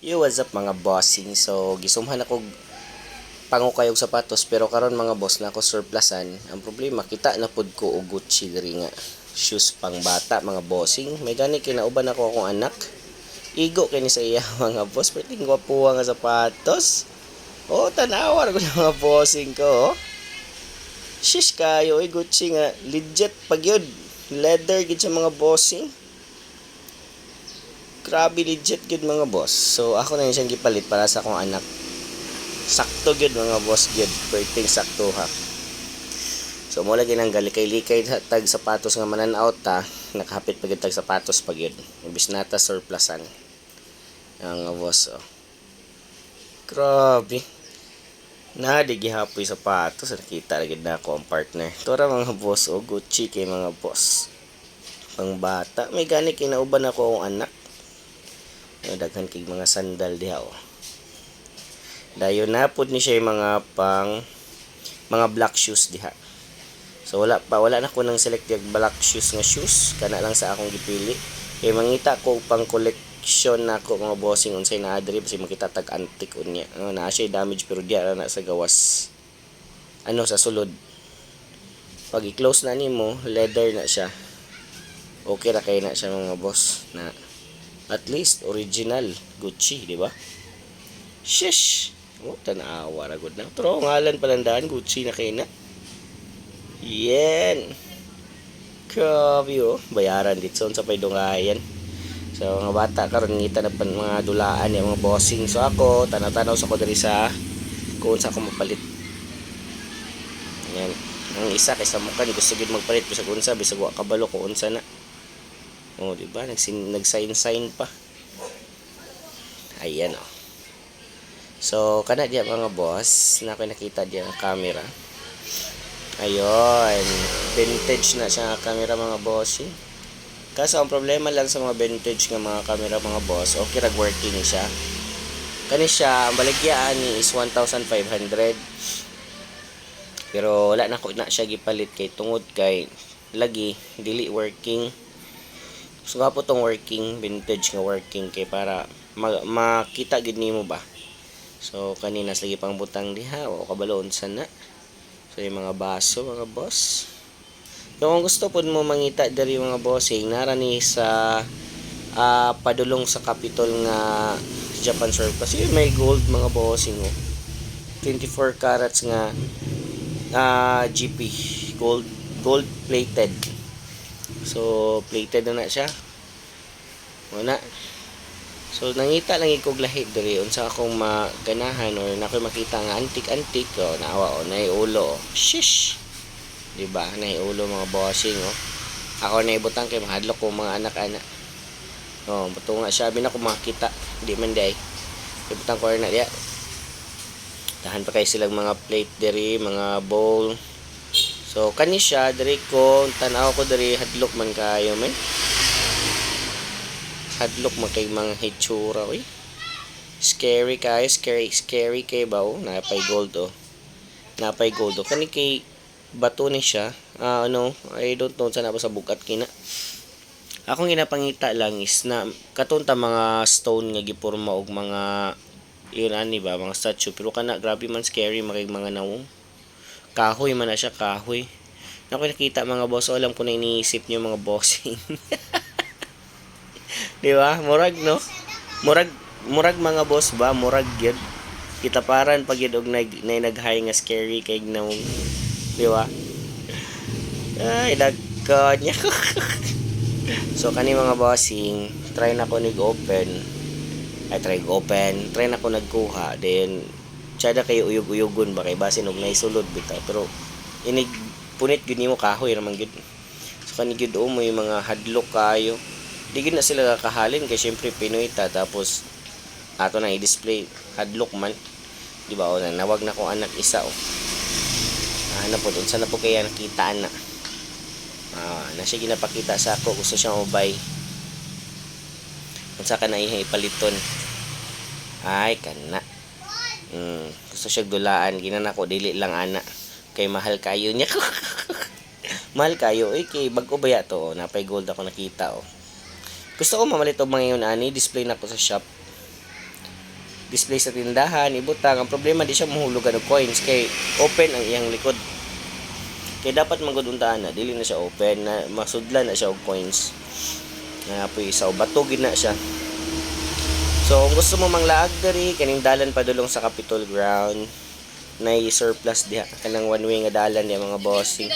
Yo, what's up mga bossing? So, gisumhan ako pangukay og sapatos pero karon mga boss na ako surplusan. Ang problema kita na pud ko og Gucci nga shoes pang bata mga bossing. May gani kinauban ako akong anak. Igo kini sa iya mga boss. Pwede gwapo nga sapatos. Oh, tanawa ko mga bossing ko. Oh. Shish kayo, eh, Gucci nga. Legit pag yun. Leather gid sa mga bossing. Grabe legit gid mga boss. So ako na yun siyang gipalit para sa akong anak. Sakto gid mga boss gid. Perting sakto ha. So mo lagi nang galikay-likay tag sapatos nga manan-out ta. Nakahapit pa gid tag sapatos pag yun. Imbis nata surplusan. Ang boss oh. Grabe. Na di gihapoy sapatos nakita lagi na ako ang partner. Tora mga boss o Gucci kay mga boss. Pang bata, may gani kinauban ako ang anak. Yung daghan kig mga sandal diha oh. Dayon na pud ni siya mga pang mga black shoes diha. So wala pa wala na ko nang select yung black shoes nga shoes kana lang sa akong gipili. Kay mangita ko pang collection na ako mga bossing unsay na adri kasi makita tag antique unya. Ano na siya damage pero diya na sa gawas. Ano sa sulod. Pag i-close na nimo, leather na siya. Okay ra kay na siya mga boss na at least original Gucci, di ba? Shish! Oh, tanawa ra gud na. Pero ngalan palandaan Gucci na kay na. Yan. Grabe oh. Bayaran dito sa pay dungayan. So mga bata karon ngita na pan mga dulaan yung mga bossing. So ako tanaw-tanaw sa ko diri sa kung sa ako mapalit. Yan. Ang isa kay sa mukha ni gusto gid magpalit bisag unsa bisag kabalo ko unsa na. Oh, di ba? Nag-sign-sign pa. Ayan oh. So, kana diya mga boss, na ako nakita diya ang camera. Ayun, vintage na siya ang camera mga boss. eh. Kaso ang problema lang sa mga vintage nga mga camera mga boss, okay rag working siya. Kani siya, ang balagyaan ni is 1,500. Pero wala na ko na siya gipalit kay tungod kay lagi dili working. So nga po tong working, vintage nga working kay para ma- makita gid nimo ba. So kanina lagi pang butang diha o kabaloon sana. So yung mga baso mga boss. So, kung gusto po mo mangita diri mga bossing, nara ni sa ah, padulong sa Capitol nga Japan Surplus. Yung may gold mga bossing oh. 24 carats nga ah GP gold gold plated. So plated na na siya. Wala. So nangita lang ikog lahi diri unsa akong maganahan or na ako'y makita nga antik-antik o naawa o nay ulo. oh. Shish. Di ba? Nay ulo mga bossing oh. Ako na ibutang kay mahadlok ko mga anak-anak. Oh, buto nga siya na ko makita. Di man day. Ibutang ko na diya. Tahan pa kay silang mga plate diri, mga bowl. So kani siya diri ko tanaw ko diri hadlok man kayo men hadlok man kay mga hitsura oy. Scary kayo, scary, scary kay ba oh, napay gold oh. Napay gold oh. Kani kay bato ni siya. Ah, ano, I don't know sana ba sa bugat kina. Akong ginapangita lang is na katunta mga stone nga giporma og mga yun ani ba mga statue pero kana grabe man scary makay mga nawong kahoy man na siya kahoy ako nakita mga boss o alam ko na iniisip niyo mga bossing Di ba? Murag no? Murag murag mga boss ba? Murag gyud. Kita paran pag yun og nag nay naghay nga scary kay na Di ba? Ay, dagko niya. so kani mga bossing, try na ko nig-open. Ay try open, try na ko nagkuha. Then tsada kayo uyog-uyogon ba? Kay basin og naisulod bitaw. Pero inig punit gud nimo kahoy ra man gud. So kani gud o yung mga hadlok kayo. Di gid na sila kakahalin kay syempre Pinoy ta. Tapos ato na i-display hadlok man. Di ba o na nawag na kong anak isa o. Ah, na po unsa na po kaya nakitaan na ah, na siya ginapakita sa ako gusto siyang ubay. Unsa ka na ihang ipaliton? Ay kana mm, gusto siya dulaan. Ginan ako dili lang ana. Kay mahal kayo niya. Mahal kayo. Eh kay bago ba to? Oh, napay gold ako nakita oh. Gusto ko mamalit og mga yun ani. Display na ko sa shop. Display sa tindahan ibutang. Ang problema di siya mahulugan og coins. Kay open ang iyang likod. Kay dapat maguduntaan na dili na siya open. Na masudlan na siya og coins. Na apoy isa o batugin na siya so kung gusto mo manglaag diri kaning dalan padulong sa Capitol ground na surplus diha kanang one way nga dalan diha mga bossing